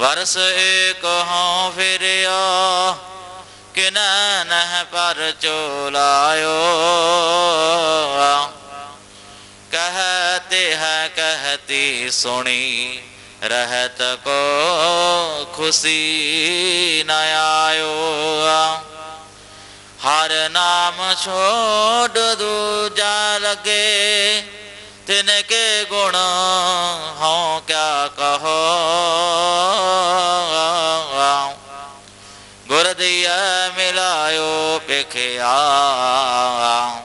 ਵਰਸ ਏਕ ਹਉ ਫਿਰਿਆ ਕਿਨੈ ਨਹਿ ਪਰ ਚੋਲਾਇਓ। ਕਹਤੇ ਹੈ ਕਹਤੀ ਸੁਣੀ, ਰਹਤ ਕੋ ਖੁਸ਼ੀ ਨ ਆਇਓ। ਹਰ ਨਾਮ ਛੋੜ ਦੂਜਾ ਲਗੇ ਤਿਨ ਕੇ ਗੁਣ ਹਉ ਕਿਆ ਮਿਲਾਇਓ ਪਖਿਆ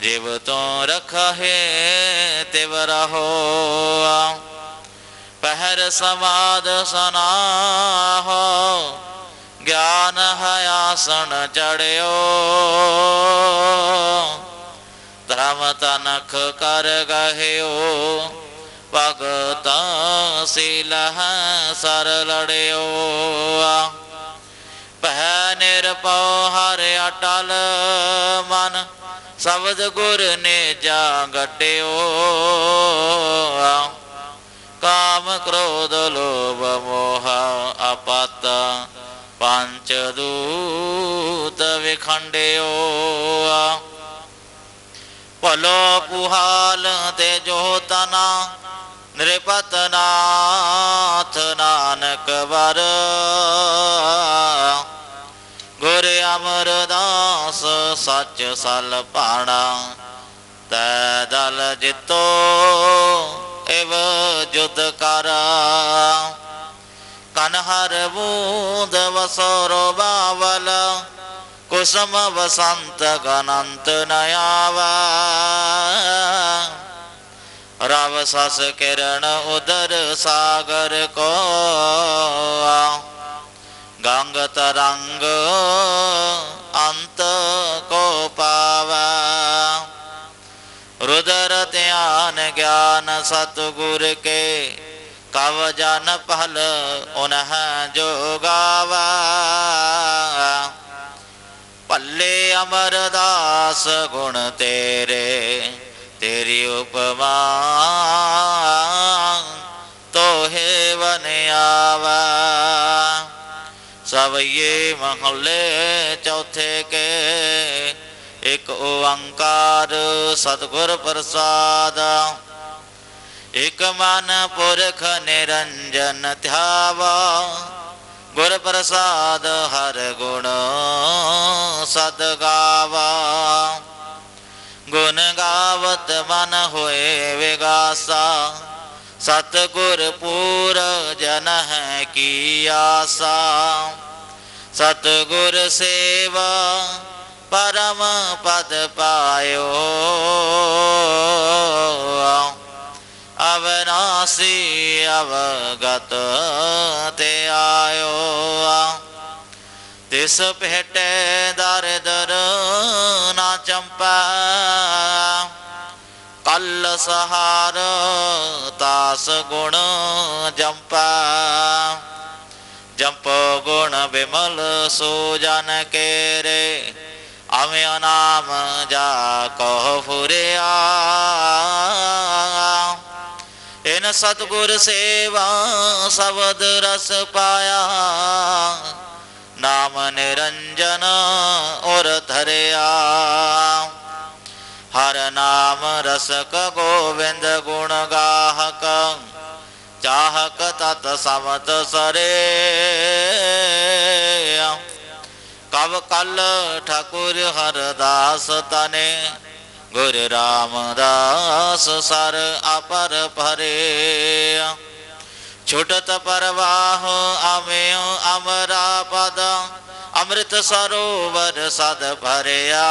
ਜਿਵ ਤੋਂ ਰਖੇ ਤਿਵ ਰਹੋ। ਪਹਿਰ ਸਮਾਦ ਸਨਾਹੋ। ਗਿਆਨ ਹੈ ਆਸਣ ਚੜਿਓ। ਧਰਮ ਤਨਖ ਕਰ ਗਹਿਓ। ਭਗਤ ਸੀਲ ਹੈ ਸਰ ਲੜਿਓ। ਪਹਿ ਨਿਰਪਉ ਹਰ ਅਟਲ ਮਨ, ਸ਼ਬਦ ਗੁਰ ਨੇ ਜਾ ਗਟਿਓ ਕਾਮ ਕ੍ਰੋਧ ਲੋਭ ਮੋਹ ਆਪਤ ਪੰਚ ਦੂਤ ਵਿਖੰਡਿਓ। ਭਲੋ ਪੁਹਾਲ ਤੇ ਜੋ ਤਨਾ, ਨਿਰਪਤ ਨਾਥ ਨਾਨਕ ਵਰ। ਸੱਚ ਸਲ ਪਾਣਾ ਤੈ ਦਲ ਜਿਤੋ, ਇਵ ਜੁਦ ਕਰ। ਕਨਹਰ ਬੂੰਦ ਵਸੋਰੋ ਬਾਵਲ, ਕੁਸਮ ਵਸੰਤ ਗਨੰਤ ਨਯਾਵਾ ਰਵ ਸਸ ਕਿਰਨ ਉਦਰ ਸਾਗਰ ਕੋ। ਗੰਗ ਤਰੰਗ ਅੰਤ ਨ ਸਤਗੁਰ ਕੇ, ਕਵ ਜਨ ਪਹਲ ਉਨਹ ਜੋਗਾਵਾ। ਭੱਲੇ ਅਮਰਦਾਸ ਗੁਣ ਤੇਰੇ, ਤੇਰੀ ਉਪਮਾ ਤੋਹੇ ਵਨ ਆਵਾ ਸਭਏ ਮਹੱਲੇ ਚੌਥੇ ਕੇ, ਇੱਕ ਓੰਕਾਰ ਸਤਗੁਰ ਪ੍ਰਸਾਦ। ਇਕ ਮਨ ਪੁਰਖ ਨਿਰੰਜਨ ਧਿਆਵਾ, ਗੁਰ ਪ੍ਰਸਾਦ ਹਰ ਗੁਣ ਸਦ ਗਾਵਾ। ਗੁਣ ਗਾਵਤ ਮਨ ਹੋਏ ਵਿਗਾਸਾ, ਸਤਿਗੁਰ ਪੂਰ ਜਨ ਹੈ ਕੀ ਆਸਾ। ਸਤਿਗੁਰ ਸੇਵਾ ਪਰਮ ਪਦ ਪਾਇਓ ਅਵਨਾਸੀ ਅਵਗਤ ਤੇ ਆਇਓ। ਤਿਸ ਭੇਟੇ ਦਰ ਦਰ ਨਾ ਚੰਪਾ। ਕੱਲ ਸਹਾਰ ਤਾਸ ਗੁਣ ਜੰਪਾ। ਜੰਪ ਗੁਣ ਬਿਮਲ ਸੋ ਜਨ ਕੇਰੇ। ਅਮਿ ਨਾਮ ਜਾ ਕੋ ਫੁਰਿਆ। ਇਨ ਸਤਗੁਰ ਸੇਵਾ ਸਬਦ ਰਸ ਪਾਇਆ। ਨਾਮ ਨਿਰੰਜਨ ਔਰ ਧਰਿਆ। ਹਰ ਨਾਮ ਰਸਕ ਗੋਵਿੰਦ ਗੁਣ ਗਾਹਕ, ਚਾਹਕ ਤਤ ਸਮਤ ਸਰੇ। ਕਵ ਕਲ ਠਾਕੁਰ ਹਰਦਾਸ ਤਨੇ ਗੁਰ ਰਾਮਦਾਸ ਸਰ ਅਪਰ ਭਰੇ। ਛੁਟਤ ਪਰਵਾਹ ਆਵਿਓ ਅਮਰਾ ਪਦ, ਅੰਮ੍ਰਿਤ ਸਰੋਵਰ ਸਦ ਭਰਿਆ।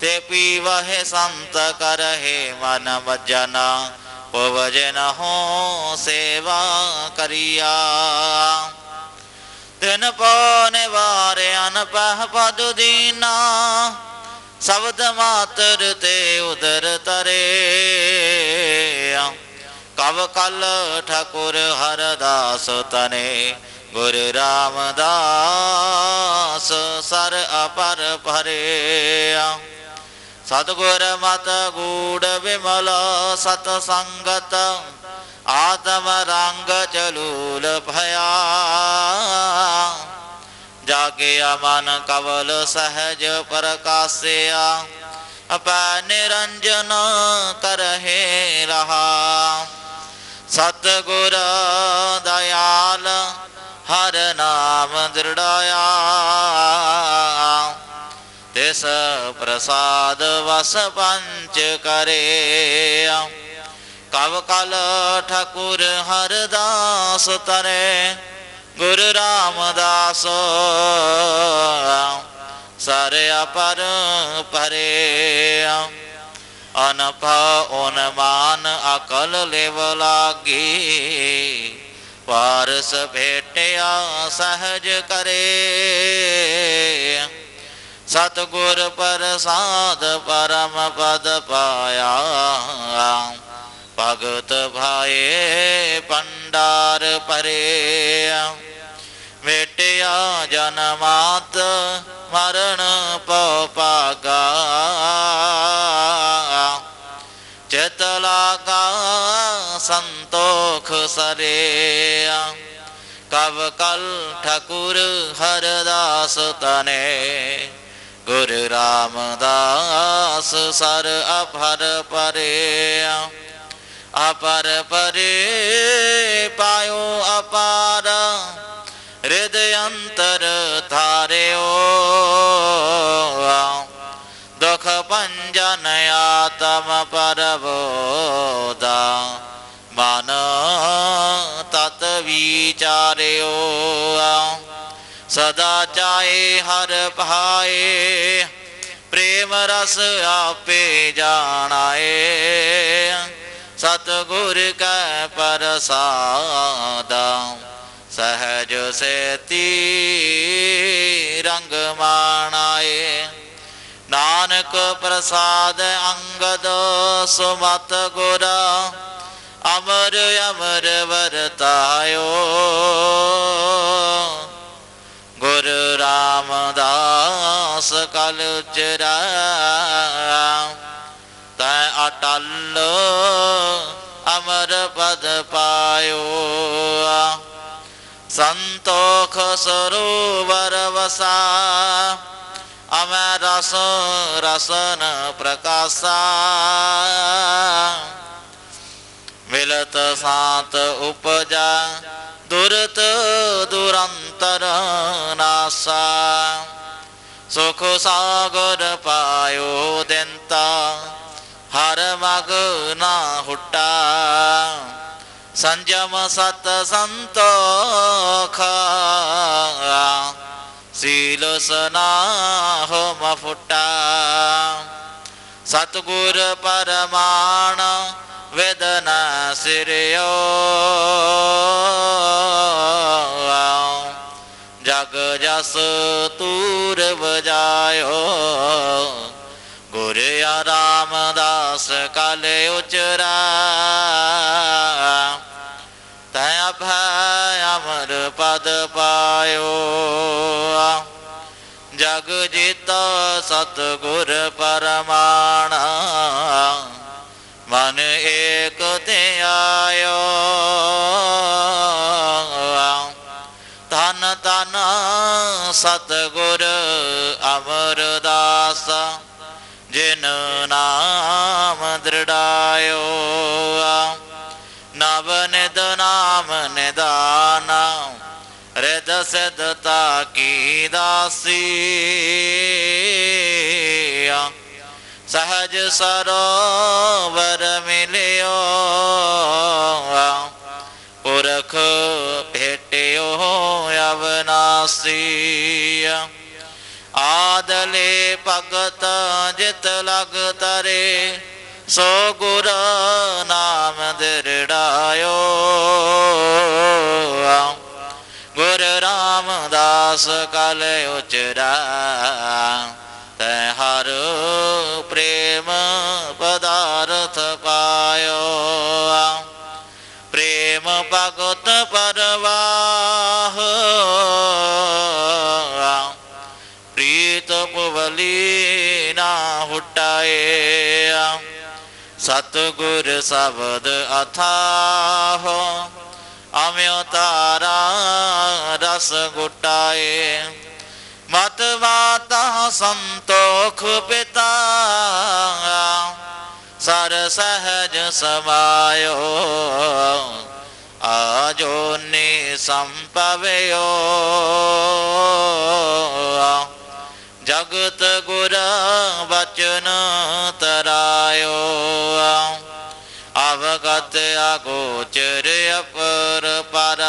ਤੇ ਪੀਵਹਿ ਸੰਤ ਕਰਹਿ ਮਨ ਵਜਨ ਪਵਜਨ ਹੋ ਸੇਵਾ ਕਰਿਆ। ਤਿਨ ਪਉ ਨਿਵਾਰੇ ਅਨਪਹ ਪਦ ਦੀਨਾ ਸ਼ਬਦ ਮਾਤਰ ਤੇ ਉਦਰ ਤਰੇ ਕਵ ਕਲ ਠਾਕੁਰ ਹਰਦਾਸ ਤਨੇ, ਗੁਰ ਰਾਮਦਾਸ ਸਰ ਅਪਰ ਭਰਿਆ। ਸਤਗੁਰ ਮਤ ਗੂੜ ਵਿਮਲ ਸਤ ਸੰਗਤ, ਆਤਮ ਰੰਗ ਚਲੂਲ ਭਇਆ। ਜਾਗਿਆ ਮਨ ਕਵਲ ਸਹਜ ਪ੍ਰਕਾਸਿਆ। ਅਪੈ ਨਿਰੰਜਨ ਕਰਹਿ ਰਹਾ। ਸਤਿਗੁਰ ਦਇਆਲ, ਹਰ ਨਾਮ ਦ੍ਰਿੜਾਇਆ। ਤਿਸ ਪ੍ਰਸਾਦ ਵਸ ਪੰਚ ਕਰੇ ਕਵ ਕਲ ਠਕੁਰ ਹਰਦਾਸ ਤਰੇ। ਗੁਰੂ ਰਾਮਦਾਸ। ਸਰ ਅਪਰ ਪਰੇ ਅਨਪ ਓਨਮਾਨ ਅਕਲ ਲੇਵ ਲਾਗੀ। ਪਾਰਸ ਭੇਟਿਆ ਸਹਜ ਕਰੇ। ਸਤਗੁਰ ਪ੍ਰਸਾਦ ਪਰਮ ਪਦ ਪਾਇਆ। ਭਗਤ ਭਾਏ ਪੰਡਾਰ ਪਰੇ ਵੇਟਿਆ ਜਨਮਾਤ ਮਰਨ ਪਉ ਪਾਗਾ ਚਿਤ ਲਾਗਾ, ਸੰਤੋਖ ਸਰੇ ਕਵ ਕਲ ਠਕੁਰ ਹਰਦਾਸ ਤਨੇ। ਗੁਰੂ ਰਾਮਦਾਸ ਸਰ ਅਪਰ ਪਰੇ ਅਪਰ ਪਰੇ ਪਾਇਓ ਅਪਾਰ ਹਿਰਦ ਅੰਤਰ ਧਾਰਿਓ। ਦੁਖ ਪੰਜਨ ਆਤਮ ਪਰਬੋਦਾ, ਮਨ ਤਤ ਵਿਚਾਰਿਓ। ਸਦਾ ਚਾਏ ਹਰ ਭਾਏ, ਪ੍ਰੇਮ ਰਸ ਆਪੇ ਜਾਣਾਏ। ਸਤਗੁਰ ਕੈ ਪ੍ਰਸਾਦਾ, ਸਹਜ ਸੇਤੀ ਰੰਗ ਮਾਣਾਏ। ਨਾਨਕ ਪ੍ਰਸਾਦ ਅੰਗਦ ਸੁਮਤ ਗੁਰ, ਅਮਰ ਅਮਰ ਵਰਤਾਇਓ। ਗੁਰ ਰਾਮਦਾਸ ਕਲ ਉਚਰਾ ਅਟਲ ਅਮਰ ਪਦ ਪਾਇਓ। ਸੰਤੋਖ ਸਰੋਵਰ ਵਸਾ। ਅਮੈ ਰਸ, ਰਸਨ ਪ੍ਰਕਾਸ਼ਾ। ਮਿਲਤ ਸਾਤ ਉਪਜਾ, ਦੁਰਤ ਦੁਰੰਤਰ ਨਾਸਾ। ਸੁਖ ਸਾਗਰ ਪਾਇਓ ਹਰ ਨਾ ਹੁਟਾ। ਸੰਜਮ ਸਤ ਸੰਤੋਖ। ਸੀਲ ਸਨਾਹ ਮਫੁਟਾ। ਸਤਗੁਰ ਪਰਮਾਨ ਵੇਦਨਾ ਸਿਰਿਓ। ਜਗ ਜਸ ਤੂਰ ਵਜਾਇਓ। ਦਾਸ ਕਲ ਉਚਰਾ ਤੈ ਅਭੈ ਅਮਰ ਪਦ ਪਾਇਓ। ਜਗ ਜੀਤ ਸਤਗੁਰ ਪਰਮਾਨ ਮਨ ਏਕ ਤੇ ਆਇਓ। ਧਨ ਧਨ ਸਤਗੁਰ ਅਮਰਦਾਸ। ਜਿਨ ਨਾਮ ਦ੍ਰਿੜਾਇਓ ਨਵ ਨਿਦ ਨਾਮ ਨਿਦਾਨ ਰਿਦ ਸਿਧਤਾ ਕੀ ਦਾਸੀ ਸਹਜ ਸਰੋਵਰ ਮਿਲਿਓ ਪੁਰਖ ਭੇਟਿਓ ਅਵਨਾਸੀ। ਭਗਤ ਜਿਤ ਲਗ ਤਰੇ, ਸੋ ਗੁਰ ਨਾਮ ਦਿਰੜਾਇਓ ਗੁਰ ਰਾਮਦਾਸ ਕਲ ਉਚਰਾ, ਤੈ ਹਰ ਪ੍ਰੇਮ ਪਦਾਰਥ ਪਾਇਓ। ਪ੍ਰੇਮ ਭਗਤ ਪਰਵਾ ਪ੍ਰੀਤ ਨਾ ਹੁਟਾਏ। ਸਤਿਗੁਰ ਸ਼ਬਦ ਅਥਾਹੋ ਅਮਿਓ ਤਾਰਾ ਰਸ ਗੁਟਾਏ। ਮਤ ਮਾਤਾ ਸੰਤੋਖ ਪਿਤਾ, ਸਰ ਸਹਜ ਸਮਾਇਓ, ਆਜੋ ਨੀ ਸੰਪਵਿਓ ਜਗਤ ਗੁਰ ਬਚਨ ਤਰਾਇਓ। ਅਵਗਤ ਅਗੋਚਰ ਅਪਰ ਪਰ,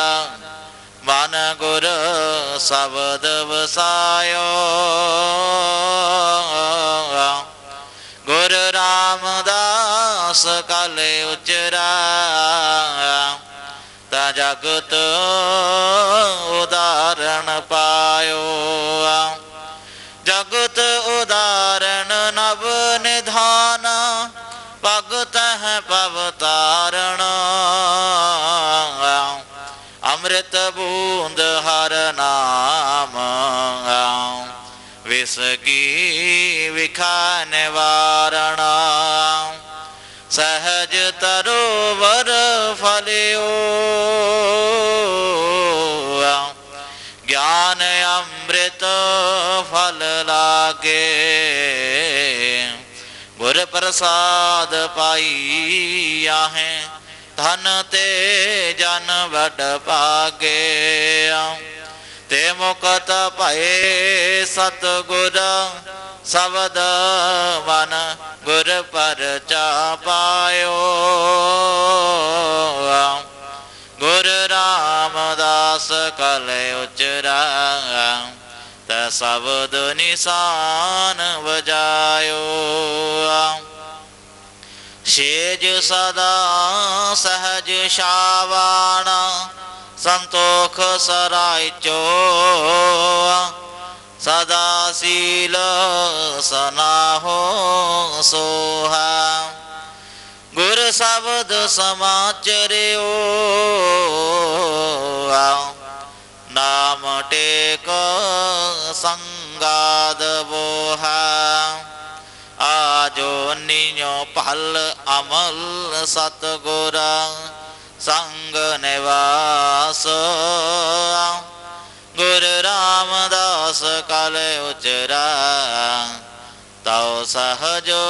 ਮਨ ਗੁਰ ਸ਼ਬਦ ਵਸਾਇਓ। ਗੁਰ ਰਾਮਦਾਸ ਕਲ ਉਚਰਾ, ਤਾ ਜਗਤ ਉਦਾਰਣ ਪਾਇਓ। ਭਗਤ ਹੈ ਪਵ ਤਾਰਣ ਅੰਮ੍ਰਿਤ ਬੂੰਦ ਹਰ ਨਾਮ। ਵਿਸ ਕੀ ਵਿਖਾ ਨਿਵਾਰਣ ਸਹਜ ਤਰੋਵਰ ਫਲਿਓ। ਪ੍ਰਸਾਦ ਪਾਈ ਆਹੇ ਧਨ ਤੇ ਜਨ ਵਡ ਭਾਗੇ ਤੇ ਮੁਕਤ ਭਏ ਸਤ ਗੁਰ ਸਬਦ ਮਨ ਗੁਰ ਪਰਚਾ ਪਾਇਓ ਗੁਰ ਰਾਮਦਾਸ ਕਲ ਉਚਰਾ। ਤ ਸ਼ਬਦ ਨਿਸ਼ਾਨ ਵਜਾਇਓ। ਸੇਜ ਸਦਾ ਸਹਜ ਸ਼ਾਵਾਣਾ, ਸੰਤੋਖ ਸਰਾਇਚੋ। ਸਦਾ ਸੀਲ ਸਨਾਹੋ ਸੋਹਾ। ਗੁਰ ਸ਼ਬਦ ਸਮਾਚਰਿਓ ਨਾਮ ਟੇਕ ਸੰਗਾਦ ਬੋਹਾ ਆਜੋ ਨਿਉ ਭਲ ਅਮਲ ਸਤਗੁਰ ਸੰਗ ਨਿਵਾਸ ਗੁਰ ਰਾਮਦਾਸ ਕਲ ਉਚਰਾ ਤਉ ਸਹਜੋ